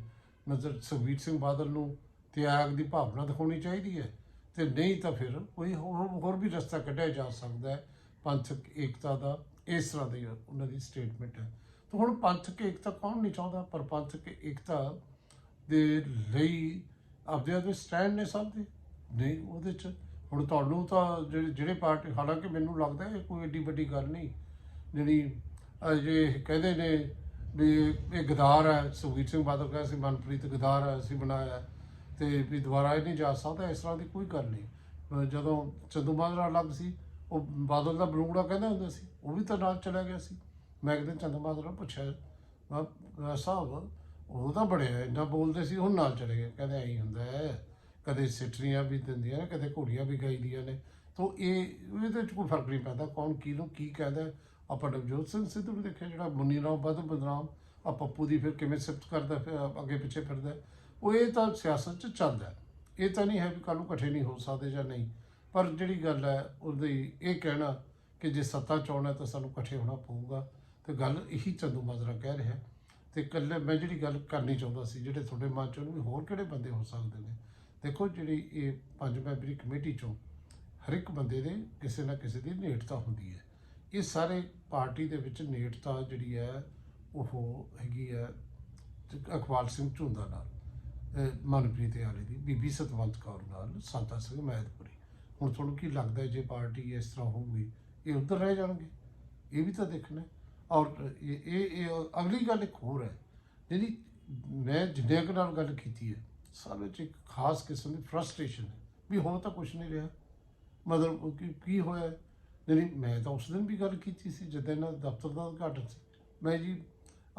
ਮਤਲਬ ਸੁਖਬੀਰ ਸਿੰਘ ਬਾਦਲ ਨੂੰ ਤਿਆਗ ਦੀ ਭਾਵਨਾ ਦਿਖਾਉਣੀ ਚਾਹੀਦੀ ਹੈ ਤੇ ਨਹੀਂ ਤਾਂ ਫਿਰ ਕੋਈ ਹੋਰ ਹੋਰ ਵੀ ਰਸਤਾ ਕੱਢਿਆ ਜਾ ਸਕਦਾ ਹੈ ਪੰਥਕ ਏਕਤਾ ਦਾ। ਇਸ ਤਰ੍ਹਾਂ ਦੀ ਉਹਨਾਂ ਦੀ ਸਟੇਟਮੈਂਟ ਹੈ। ਤਾਂ ਹੁਣ ਪੰਥਕ ਏਕਤਾ ਕੌਣ ਨਹੀਂ ਚਾਹੁੰਦਾ? ਪਰ ਪੰਥਕ ਏਕਤਾ ਦੇ ਲਈ ਆਪਦੇ ਆਪਦੇ ਸਟੈਂਡ ਨੇ ਸਭ ਦੇ। ਨਹੀਂ, ਉਹਦੇ ਚ ਹੁਣ ਤੁਹਾਨੂੰ ਤਾਂ ਜਿਹੜੇ ਜਿਹੜੇ ਪਾਰਟੀ ਹਾਲਾਂਕਿ ਮੈਨੂੰ ਲੱਗਦਾ ਇਹ ਕੋਈ ਏਡੀ ਵੱਡੀ ਗੱਲ ਨਹੀਂ ਜਿਹੜੀ ਜੇ ਕਹਿੰਦੇ ਨੇ ਵੀ ਇਹ ਗਦਾਰ ਹੈ ਸੁਖਬੀਰ ਸਿੰਘ ਬਾਦਲ ਕਹਿੰਦਾ ਸੀ ਮਨਪ੍ਰੀਤ ਗਦਾਰ ਹੈ ਅਸੀਂ ਬਣਾਇਆ ਹੈ, ਤੇ ਵੀ ਦੁਬਾਰਾ ਇਹ ਨਹੀਂ ਜਾ ਸਕਦਾ ਇਸ ਤਰ੍ਹਾਂ ਦੀ ਕੋਈ ਗੱਲ ਨਹੀਂ। ਜਦੋਂ ਚੰਦੂ ਮਾਜਰਾ ਅਲੱਗ ਸੀ ਉਹ ਬਾਦਲ ਦਾ ਬਲੂੰਗੜਾ ਕਹਿੰਦਾ ਹੁੰਦਾ ਸੀ ਉਹ ਵੀ ਤਾਂ ਨਾਲ ਚਲਾ ਗਿਆ ਸੀ। ਮੈਂ ਕਿਤੇ ਚੰਦੂ ਮਾਜਰਾ ਨੂੰ ਪੁੱਛਿਆ ਸਾਹਿਬ ਉਹ ਤਾਂ ਬੜਿਆ ਇੰਨਾ ਬੋਲਦੇ ਸੀ ਹੁਣ ਨਾਲ ਚਲੇ ਗਏ ਕਹਿੰਦੇ ਐਂ ਹੁੰਦਾ ਹੈ। ਕਦੇ ਸਿੱਟਰੀਆਂ ਵੀ ਦਿੰਦੀਆਂ ਨੇ ਕਦੇ ਘੋੜੀਆਂ ਵੀ ਗਾਈਦੀਆਂ ਨੇ। ਤੋ ਇਹ, ਇਹਦੇ ਚ ਕੋਈ ਫ਼ਰਕ ਨਹੀਂ ਪੈਂਦਾ ਕੌਣ ਕਿਹਨੂੰ ਕੀ ਕਹਿੰਦਾ। ਹੈ। ਆਪਾਂ ਨਵਜੋਤ ਸਿੰਘ ਸਿੱਧੂ ਨੂੰ ਦੇਖਿਆ ਜਿਹੜਾ ਮੁੰਨੀ ਰਾਮ ਬਦ ਬਦਨਾਮ ਆ ਪੱਪੂ ਦੀ ਫਿਰ ਕਿਵੇਂ ਸਿਫਤ ਕਰਦਾ, ਫਿਰ ਅੱਗੇ ਪਿੱਛੇ ਫਿਰਦਾ। ਉਹ ਇਹ ਤਾਂ ਸਿਆਸਤ ਚ ਚੱਲਦਾ ਇਹ ਤਾਂ ਨਹੀਂ ਹੈ ਵੀ ਕੱਲ ਨੂੰ ਇਕੱਠੇ ਨਹੀਂ ਹੋ ਸਕਦੇ ਜਾਂ ਨਹੀਂ। ਪਰ ਜਿਹੜੀ ਗੱਲ ਹੈ, ਉਹਦੀ ਇਹ ਕਹਿਣਾ ਕਿ ਜੇ ਸੱਤਾ ਚਾਉਣਾ ਤਾਂ ਸਾਨੂੰ ਇਕੱਠੇ ਹੋਣਾ ਪਊਗਾ। ਤੇ ਗੱਲ ਇਹੀ ਚੰਦੂ ਮਾਜਰਾ ਕਹਿ ਰਿਹਾ। ਹੈ। ਤੇ ਕੱਲੇ ਮੈਂ ਜਿਹੜੀ ਗੱਲ ਕਰਨੀ ਚਾਹੁੰਦਾ ਸੀ, ਜਿਹੜੇ ਤੁਹਾਡੇ ਮਨ 'ਚ ਵੀ ਹੋਰ ਕਿਹੜੇ ਬੰਦੇ ਹੋ ਸਕਦੇ ਨੇ? ਦੇਖੋ ਜਿਹੜੀ ਇਹ ਪੰਜ ਮੈਂਬਰੀ ਕਮੇਟੀ ਚੋਂ ਹਰ ਇੱਕ ਬੰਦੇ ਦੇ ਕਿਸੇ ਨਾ ਕਿਸੇ ਦੀ ਨੇੜਤਾ ਹੁੰਦੀ ਹੈ। ਇਹ ਸਾਰੇ ਪਾਰਟੀ ਦੇ ਵਿੱਚ ਨੇੜਤਾ ਜਿਹੜੀ ਹੈ, ਉਹ ਹੈਗੀ ਹੈ ਅਕਵਾਲ ਸਿੰਘ ਝੁੰਦਾ ਨਾਲ ਮਨਪ੍ਰੀਤ ਆਲੇ ਦੀ, ਬੀਬੀ ਸਤਵੰਤ ਕੌਰ ਨਾਲ, ਸੰਤਾ ਸਿੰਘ ਮਹਿਦਪੁਰੀ ਹੁਣ ਤੁਹਾਨੂੰ ਕੀ ਲੱਗਦਾ ਜੇ ਪਾਰਟੀ ਇਸ ਤਰ੍ਹਾਂ ਹੋਊਗੀ, ਇਹ ਉੱਧਰ ਰਹਿ ਜਾਣਗੇ? ਇਹ ਵੀ ਤਾਂ ਦੇਖਣਾ ਔਰ ਇਹ ਇਹ ਅਗਲੀ ਗੱਲ ਇੱਕ ਹੋਰ ਹੈ। ਜਿਹੜੀ ਮੈਂ ਜਿੰਨੇ ਨਾਲ ਗੱਲ ਕੀਤੀ ਹੈ ਸਾਰੇ ਚ ਇੱਕ ਖਾਸ ਕਿਸਮ ਦੀ ਫਰਸਟ੍ਰੇਸ਼ਨ ਹੈ। ਵੀ ਹੋ ਤਾਂ ਕੁਝ ਨਹੀਂ ਰਿਹਾ। ਮਤਲਬ ਕਿ, ਕੀ ਹੋਇਆ? ਹੈ? ਨਹੀਂ ਮੈਂ ਤਾਂ ਉਸ ਦਿਨ ਵੀ ਗੱਲ ਕੀਤੀ ਸੀ, ਜਦੋਂ ਇਹਨਾਂ ਦਫ਼ਤਰ ਦਾ ਉਦਘਾਟਨ ਸੀ। ਮੈਂ ਜੀ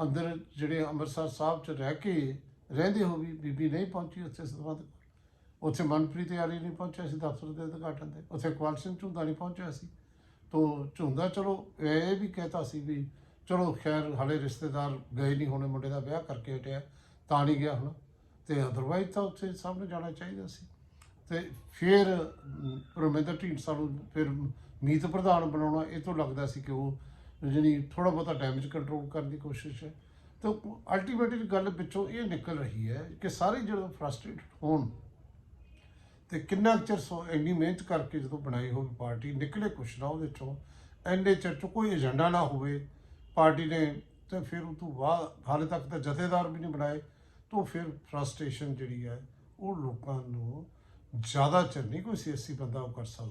ਅੰਦਰ ਜਿਹੜੇ ਅੰਮ੍ਰਿਤਸਰ ਸਾਹਿਬ ਚ ਰਹਿ ਕੇ ਰਹਿੰਦੇ ਹੋ ਵੀ ਬੀਬੀ ਨਹੀਂ ਪਹੁੰਚੀ ਉੱਥੇ ਸਤਵੰਤ ਉੱਥੇ ਮਨਪ੍ਰੀਤ ਯਾਰੀ ਨਹੀਂ ਪਹੁੰਚਿਆ ਸੀ ਦਫ਼ਤਰ ਦੇ ਉਦਘਾਟਨ ਤੇ। ਉੱਥੇ ਕੁਆਲ ਸਿੰਘ ਝੁੰਦਾ ਨਹੀਂ ਪਹੁੰਚਿਆ ਸੀ। ਤੋ ਝੁੰਦਾ ਚਲੋ, ਇਹ ਵੀ ਕਹਿਤਾ ਸੀ ਵੀ ਚਲੋ ਖੈਰ, ਹਲੇ ਰਿਸ਼ਤੇਦਾਰ ਗਏ ਨਹੀਂ ਹੋਣੇ, ਮੁੰਡੇ ਦਾ ਵਿਆਹ ਕਰਕੇ ਹਟਿਆ। ਤਾਂ ਨਹੀਂ ਗਿਆ ਹੁਣ। ਤੇ ਅਦਰਵਾਈਜ਼ ਤਾਂ ਉੱਥੇ ਸਾਹਮਣੇ ਜਾਣਾ ਚਾਹੀਦਾ ਸੀ। ਤੇ ਫਿਰ ਅਮ, ਰਮਿੰਦਰ ਢੀਂਡਸਾ ਨੂੰ ਫਿਰ ਮੀਤ ਪ੍ਰਧਾਨ ਬਣਾਉਣਾ ਇਹ ਤੋਂ ਲੱਗਦਾ ਸੀ ਕਿ ਉਹ ਜਿਹੜੀ ਥੋੜਾ ਬਹੁਤਾ ਡੈਮੇਜ ਕੰਟਰੋਲ ਕਰਨ ਦੀ ਕੋਸ਼ਿਸ਼ ਹੈ। ਤਾਂ ਅਲਟੀਮੇਟਲੀ ਗੱਲ ਵਿੱਚੋਂ ਇਹ ਨਿਕਲ ਰਹੀ ਹੈ ਕਿ ਸਾਰੇ ਜਦੋਂ ਫਰਸਟ੍ਰੇਟਡ ਹੋਣ ਤੇ ਕਿੰਨਾ ਕੁ ਚਿਰ ਸੋ ਇੰਨੀ ਮਿਹਨਤ ਕਰਕੇ ਜਦੋਂ ਬਣਾਈ ਹੋਈ ਪਾਰਟੀ ਨਿਕਲੇ ਕੁਛ ਨਾ ਉਹਦੇ ਚੋਂ ਐਂਡੇ ਚਿਰ ਚ ਕੋਈ ਏਜੰਡਾ ਨਾ ਹੋਵੇ ਪਾਰਟੀ ਨੇ ਤੇ ਫਿਰ ਉਹ ਤੋਂ ਬਾਅਦ ਹਾਲੇ ਤੱਕ ਤਾਂ ਜਥੇਦਾਰ ਵੀ ਨਹੀਂ ਬਣਾਏ। ਤਾਂ ਫਿਰ ਫਰਸਟ੍ਰੇਸ਼ਨ ਜਿਹੜੀ ਹੈ ਉਹ ਲੋਕਾਂ ਨੂੰ ਜ਼ਿਆਦਾ ਚਿਰ ਨਹੀਂ ਕੋਈ ਸਿਆਸੀ ਬੰਦਾ ਉਹ ਕਰ ਸਕਦਾ।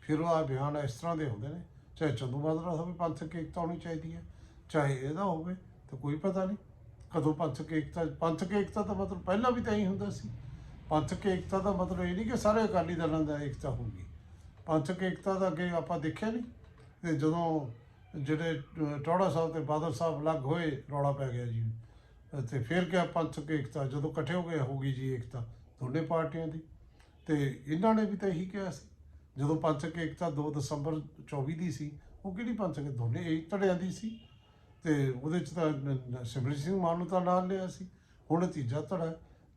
ਫਿਰ ਉਹ ਆ ਬਿਆਨ ਇਸ ਤਰ੍ਹਾਂ ਦੇ ਹੁੰਦੇ ਨੇ ਚਾਹੇ ਚੰਦੂ ਮਾਜਰਾ ਹੋਵੇ ਪੰਥਕ ਏਕਤਾ ਹੋਣੀ ਚਾਹੀਦੀ ਹੈ ਚਾਹੇ ਇਹਦਾ ਹੋਵੇ ਤਾਂ ਕੋਈ ਪਤਾ ਨਹੀਂ। ਕਦੋਂ ਪੰਥਕ ਏਕਤਾ ਪੰਥਕ ਏਕਤਾ ਦਾ ਮਤਲਬ ਪਹਿਲਾਂ ਵੀ ਤਾਂ ਹੀ ਹੁੰਦਾ ਸੀ। ਪੰਥਕ ਏਕਤਾ ਦਾ ਮਤਲਬ ਇਹ ਨਹੀਂ ਕਿ ਸਾਰੇ ਅਕਾਲੀ ਦਲਾਂ ਦਾ ਏਕਤਾ ਹੋਊਗੀ। ਪੰਥਕ ਏਕਤਾ ਦਾ ਅੱਗੇ ਆਪਾਂ ਦੇਖਿਆ ਨਹੀਂ। ਤੇ ਜਦੋਂ ਜਿਹੜੇ ਅਹ, ਟੌੜਾ ਸਾਹਿਬ ਤੇ ਬਾਦਲ ਸਾਹਿਬ ਅਲੱਗ ਹੋਏ ਰੌਲਾ ਪੈ ਗਿਆ ਜੀ। ਤੇ ਫਿਰ ਕਿਹਾ ਪੰਥਕ ਏਕਤਾ? ਜਦੋਂ ਇਕੱਠੇ ਹੋ ਗਏ ਹੋਗੀ ਜੀ ਏਕਤਾ ਦੋਨੇ ਪਾਰਟੀਆਂ ਦੀ। ਤੇ ਇਹਨਾਂ ਨੇ ਵੀ ਤਾਂ ਇਹੀ ਕਿਹਾ ਸੀ। ਜਦੋਂ ਪੰਥਕ ਏਕਤਾ 2 ਦਸੰਬਰ 24 ਦੀ ਸੀ, ਉਹ ਕਿਹੜੀ ਪੰਥਕ ਦੋਨੇ ਇੱਕ ਧੜਿਆਂ ਦੀ ਸੀ। ਤੇ ਉਹਦੇ ਚ ਤਾਂ ਨ- ਸਿਮਰਜੀਤ ਸਿੰਘ ਮਾਨ ਨੂੰ ਤਾਂ ਨਾਲ ਲਿਆ ਸੀ। ਹੁਣ ਤੀਜਾ ਧੜਾ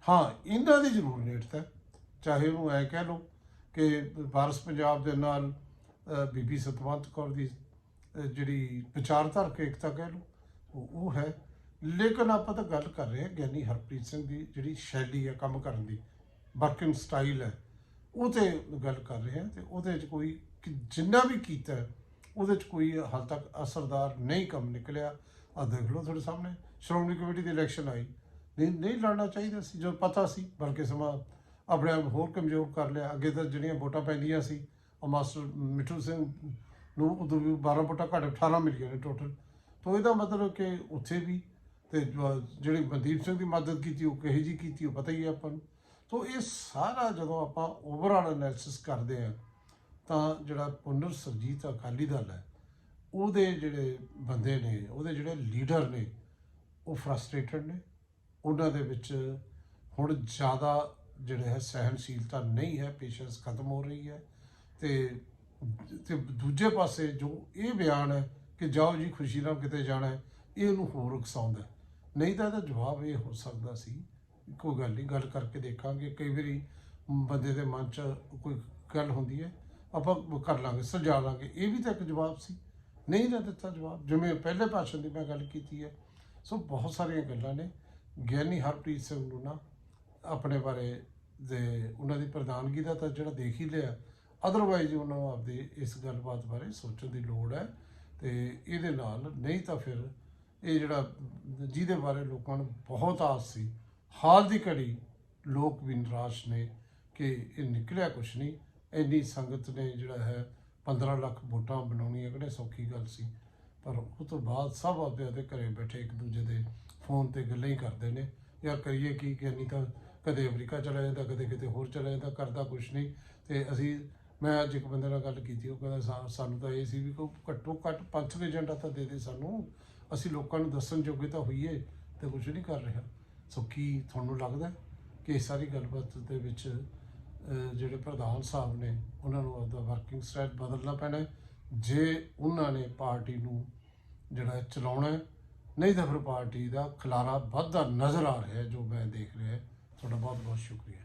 ਹਾਂ। ਇਹਨਾਂ ਦੀ ਜ਼ਰੂਰ ਨੇੜਤਾ ਚਾਹੇ ਉਹਨੂੰ ਐ ਕਹਿ ਲਓ ਕਿ ਵਾਰਸ ਪੰਜਾਬ ਦੇ ਨਾਲ ਬੀਬੀ ਸਤਵੰਤ ਕੌਰ ਦੀ ਜਿਹੜੀ ਵਿਚਾਰਧਾਰਕ ਏਕਤਾ ਕਹਿ ਲਓ ਉਹ ਹੈ। ਲੇਕਿਨ ਆਪਾਂ ਤਾਂ ਗੱਲ ਕਰ ਰਹੇ ਹਾਂ ਗਿਆਨੀ ਹਰਪ੍ਰੀਤ ਸਿੰਘ ਦੀ, ਜਿਹੜੀ ਸ਼ੈਲੀ ਹੈ ਕੰਮ ਕਰਨ ਦੀ, ਵਰਕਿੰਗ ਸਟਾਈਲ ਹੈ ਉਹ ਤੇ ਗੱਲ ਕਰ ਰਹੇ ਹਾਂ ਤੇ ਉਹਦੇ 'ਚ ਕੋਈ ਜਿੰਨਾ ਵੀ ਕੀਤਾ ਉਹਦੇ 'ਚ ਕੋਈ ਹਾਲ ਤੱਕ ਅਸਰਦਾਰ ਨਹੀਂ ਕੰਮ ਨਿਕਲਿਆ। ਆ ਦੇਖ ਲਓ ਤੁਹਾਡੇ ਸਾਹਮਣੇ, ਸ਼੍ਰੋਮਣੀ ਕਮੇਟੀ ਦੀ ਇਲੈਕਸ਼ਨ ਆਈ। ਨਹੀਂ ਨਹੀਂ ਲੜਨਾ ਚਾਹੀਦਾ ਸੀ ਜੋ ਪਤਾ ਸੀ, ਬਲਕਿ ਸਮਾਂ ਆਪਣੇ ਆਪ ਹੋਰ ਕਮਜ਼ੋਰ ਕਰ ਲਿਆ। ਅੱਗੇ ਤਾਂ ਜਿਹੜੀਆਂ ਵੋਟਾਂ ਪੈਂਦੀਆਂ ਸੀ, ਉਹ ਮਾਸਟਰ ਮਿੱਠੂ ਸਿੰਘ ਨੂੰ ਉਦੋਂ ਵੀ 12 ਵੋਟਾਂ ਘੱਟ 18 ਮਿਲੀਆਂ ਨੇ ਟੋਟਲ ਤੋਂ ਇਹਦਾ ਮਤਲਬ ਕਿ ਉੱਥੇ ਵੀ ਤੇ ਜੋ- ਜਿਹੜੀ ਮਨਦੀਪ ਸਿੰਘ ਦੀ ਮਦਦ ਕੀਤੀ, ਉਹ ਕਹੇ ਜੀ ਕੀਤੀ, ਉਹ ਪਤਾ ਹੀ ਹੈ ਆਪਾਂ ਨੂੰ। ਤੋਂ ਇਹ ਸਾਰਾ ਜਦੋਂ ਆਪਾਂ ਓਵਰਆਲ ਐਨਾਲਿਸਿਸ ਕਰਦੇ ਆ ਤਾਂ ਜਿਹੜਾ ਪੁਨਰ ਸਰਜੀਤ ਅਕਾਲੀ ਦਲ ਹੈ, ਉਹਦੇ ਜਿਹੜੇ ਬੰਦੇ ਨੇ, ਉਹਦੇ ਜਿਹੜੇ ਲੀਡਰ ਨੇ, ਉਹ ਫਰਸਟ੍ਰੇਟਡ ਨੇ। ਉਹਨਾਂ ਦੇ ਵਿੱਚ ਹੁਣ ਜ਼ਿਆਦਾ ਜਿਹੜਾ ਹੈ ਸਹਿਨਸ਼ੀਲਤਾ ਨਹੀਂ ਹੈ ਪੇਸ਼ੈਂਸ ਖਤਮ ਹੋ ਰਹੀ ਹੈ। ਤੇ ਤੇ ਦੂਜੇ ਪਾਸੇ ਜੋ ਇਹ ਬਿਆਨ ਹੈ ਕਿ ਜਾਓ ਜੀ, ਖੁਸ਼ੀ ਨਾਲ ਕਿਤੇ ਜਾਣਾ ਹੈ, ਇਹ ਉਹਨੂੰ ਹੋਰ ਉਕਸਾਉਂਦਾ ਨਹੀਂ ਤਾਂ ਇਹਦਾ ਜਵਾਬ ਇਹ ਹੋ ਸਕਦਾ ਸੀ ਕੋਈ ਗੱਲ ਨਹੀਂ, ਗੱਲ ਕਰਕੇ ਦੇਖਾਂਗੇ। ਕਈ ਵਾਰੀ ਬੰਦੇ ਦੇ ਮਨ 'ਚ ਕੋਈ ਗੱਲ ਹੁੰਦੀ ਹੈ, ਆਪਾਂ ਕਰ ਲਾਂਗੇ, ਸੁਲਝਾ ਲਾਂਗੇ। ਇਹ ਵੀ ਤਾਂ ਇੱਕ ਜਵਾਬ ਸੀ। ਨਹੀਂ ਤਾਂ ਦਿੱਤਾ ਜਵਾਬ। ਜਿਵੇਂ ਪਹਿਲੇ ਭਾਸ਼ਣ ਦੀ ਮੈਂ ਗੱਲ ਕੀਤੀ ਹੈ, ਸੋ ਬਹੁਤ ਸਾਰੀਆਂ ਗੱਲਾਂ ਨੇ। ਗਿਆਨੀ ਹਰਪ੍ਰੀਤ ਸਿੰਘ ਨੂੰ ਨਾ ਆਪਣੇ ਬਾਰੇ ਦੇ ਉਹਨਾਂ ਦੀ ਪ੍ਰਧਾਨਗੀ ਦਾ ਤਾਂ ਜਿਹੜਾ ਦੇਖ ਹੀ ਲਿਆ। ਅਦਰਵਾਈਜ਼ ਉਹਨਾਂ ਨੂੰ ਆਪਦੇ ਇਸ ਗੱਲਬਾਤ ਬਾਰੇ ਸੋਚਣ ਦੀ ਲੋੜ ਹੈ। ਤੇ ਇਹਦੇ ਨਾਲ ਨਹੀਂ ਤਾਂ ਫਿਰ ਇਹ ਜਿਹੜਾ, ਜਿਹਦੇ ਬਾਰੇ ਲੋਕਾਂ ਨੂੰ ਬਹੁਤ ਆਸ ਸੀ। ਹਾਲ ਦੀ ਘੜੀ ਲੋਕ ਵੀ ਨਿਰਾਸ਼ ਨੇ ਕਿ ਇਹ ਨਿਕਲਿਆ ਕੁਛ ਨਹੀਂ। ਇੰਨੀ ਸੰਗਤ ਨੇ ਜਿਹੜਾ ਹੈ 15 ਲੱਖ ਵੋਟਾਂ ਬਣਾਉਣੀਆਂ, ਕਿਹੜੇ ਸੌਖੀ ਗੱਲ ਸੀ। ਪਰ ਉਹ ਤੋਂ ਬਾਅਦ ਸਭ ਆਪਦੇ ਆਪਦੇ ਘਰੇ ਬੈਠੇ, ਇੱਕ ਦੂਜੇ ਦੇ ਫੋਨ ਤੇ ਗੱਲਾਂ ਹੀ ਕਰਦੇ ਨੇ। ਯਾਰ ਕਰੀਏ ਕੀ ਕਿ ਨਹੀਂ ਤਾਂ ਕਦੇ ਅਮਰੀਕਾ ਚਲਾ ਜਾਂਦਾ, ਕਦੇ ਕਿਤੇ ਹੋਰ ਚਲਾ ਜਾਂਦਾ, ਕਰਦਾ ਕੁਛ ਨਹੀਂ। ਤੇ ਅਸੀਂ, ਮੈਂ ਅੱਜ ਇੱਕ ਬੰਦੇ ਨਾਲ ਗੱਲ ਕੀਤੀ, ਉਹ ਕਹਿੰਦਾ ਸਾ- ਸਾਨੂੰ ਤਾਂ ਇਹ ਸੀ ਵੀ ਕੋਈ ਘੱਟੋ ਘੱਟ ਪੰਥ ਏਜੰਡਾ ਤਾਂ ਦੇ ਦੇ ਸਾਨੂੰ। ਅਸੀਂ ਲੋਕਾਂ ਨੂੰ ਦੱਸਣ ਜੋਗੇ ਤਾਂ ਹੋਈਏ ਤੇ ਕੁਝ ਨਹੀਂ ਕਰ ਰਿਹਾ। ਸੋ ਕੀ ਤੁਹਾਨੂੰ ਲੱਗਦਾ ਕਿ ਇਹ ਸਾਰੀ ਗੱਲਬਾਤ ਦੇ ਵਿੱਚ ਜਿਹੜੇ ਪ੍ਰਧਾਨ ਸਾਹਿਬ ਨੇ, ਉਹਨਾਂ ਨੂੰ ਆਪਦਾ ਵਰਕਿੰਗ ਸਟਾਈਲ ਬਦਲਣਾ ਪੈਣਾ ਜੇ ਉਹਨਾਂ ਨੇ ਪਾਰਟੀ ਨੂੰ ਜਿਹੜਾ ਚਲਾਉਣਾ ਨਹੀਂ ਤਾਂ ਫਿਰ ਪਾਰਟੀ ਦਾ ਖਲਾਰਾ ਵੱਧਦਾ ਨਜ਼ਰ ਆ ਰਿਹਾ ਜੋ ਮੈਂ ਦੇਖ ਰਿਹਾ ਤੁਹਾਡਾ ਬਹੁਤ ਬਹੁਤ ਸ਼ੁਕਰੀਆ।